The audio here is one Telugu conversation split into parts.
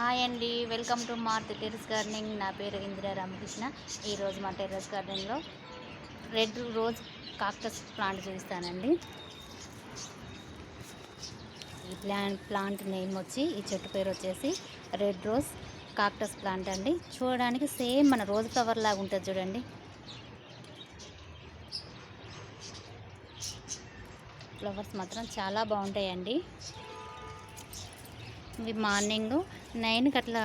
హాయ్ అండి వెల్కమ్ టు మార్త్ టెర్రస్ గార్డెనింగ్. నా పేరు ఇందిరా రామకృష్ణ. ఈరోజు మా టెర్రస్ గార్డెన్లో రెడ్ రోజ్ కాక్టస్ ప్లాంట్ చూపిస్తానండి. ఈ ప్లాంట్ ప్లాంట్ నేమ్ వచ్చి ఈ చెట్టు పేరు వచ్చేసి రెడ్ రోజ్ కాక్టస్ ప్లాంట్ అండి. చూడడానికి సేమ్ మన రోజ్ ఫ్లవర్ లాగా ఉంటుంది చూడండి. ఫ్లవర్స్ మాత్రం చాలా బాగుంటాయండి. ఇవి మార్నింగ్ నైన్కి అట్లా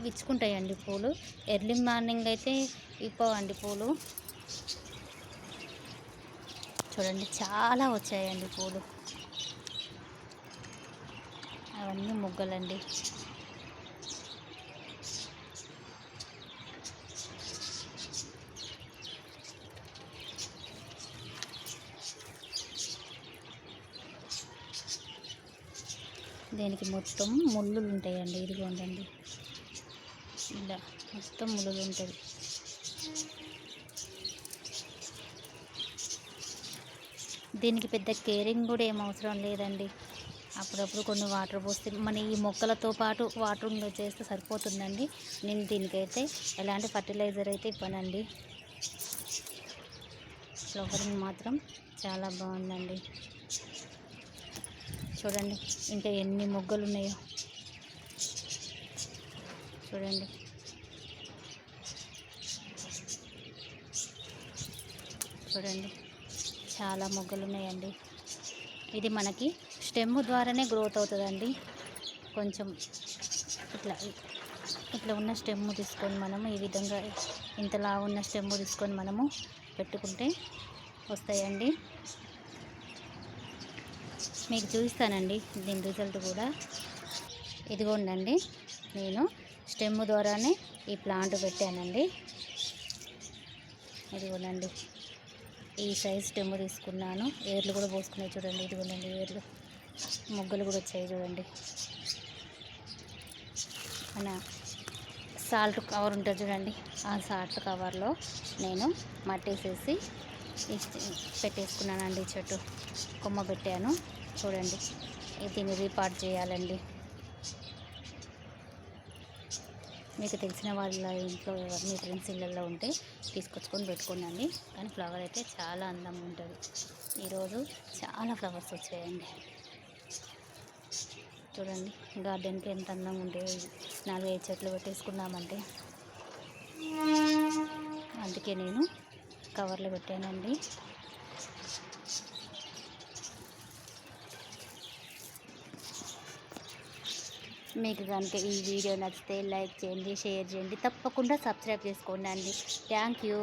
విచ్చుకుంటాయండి పూలు. ఎర్లీ మార్నింగ్ అయితే ఇప్పవండి పూలు. చూడండి చాలా వచ్చాయండి పూలు. అవన్నీ మొగ్గలండి. దీనికి మొత్తం ముళ్ళులు ఉంటాయండి ఇదిగోండి ఇలా మొత్తం ముళ్ళులు ఉంటుంది దీనికి పెద్ద కేరింగ్ కూడా ఏం అవసరం లేదండి. అప్పుడప్పుడు కొన్ని వాటర్ పోస్తే మన ఈ మొక్కలతో పాటు వాటర్ చేస్తే సరిపోతుందండి. నేను దీనికైతే ఎలాంటి ఫర్టిలైజర్ అయితే ఇవ్వనండి. ఫ్లవరింగ్ మాత్రం చాలా బాగుందండి. చూడండి ఇంకా ఎన్ని మొగ్గలు ఉన్నాయో చూడండి. చూడండి చాలా మొగ్గలు ఉన్నాయండి ఇది మనకి స్టెమ్ ద్వారానే గ్రోత్ అవుతుందండి. కొంచెం ఇట్లా ఇట్లా ఉన్న స్టెమ్ తీసుకొని మనము ఈ విధంగా ఇంతలా ఉన్న స్టెమ్ తీసుకొని మనము పెట్టుకుంటే వస్తాయండి. మీకు చూపిస్తానండి దీని రిజల్ట్ కూడా. ఇదిగోండండి నేను స్టెమ్ ద్వారానే ఈ ప్లాంట్ పెట్టానండి. ఇదిగోనండి ఈ సైజ్ స్టెమ్ తీసుకున్నాను. ఏర్లు కూడా పోసుకున్నాయి చూడండి ఇదిగోనండి ఏర్లు. ముగ్గులు కూడా వచ్చాయి చూడండి. మన సాల్ట్ కవర్ ఉంటుంది చూడండి ఆ సాల్ట్ కవర్లో నేను మట్టేసేసి పెట్టేసుకున్నానండి చెట్టు. కొమ్మ పెట్టాను. చూడండి. దీన్ని రీపార్ట్ చేయాలండి. మీకు తెలిసిన వాళ్ళ ఇంట్లో మీ ఫ్రెండ్స్ ఇళ్ళల్లో ఉంటే తీసుకొచ్చుకొని పెట్టుకోండి కానీ ఫ్లవర్ అయితే చాలా అందంగా ఉంటుంది. ఈరోజు చాలా ఫ్లవర్స్ వచ్చాయండి. చూడండి గార్డెన్కి ఎంత అందంగా ఉంటాయి నాలుగైదు చెట్లు పెట్టేసుకున్నామంటే అందుకే నేను కవర్లో పెట్టానండి. మీకు కనుక ఈ వీడియో నచ్చితే లైక్ చేయండి షేర్ చేయండి. తప్పకుండా సబ్స్క్రైబ్ చేసుకోండి అండి. Thank you.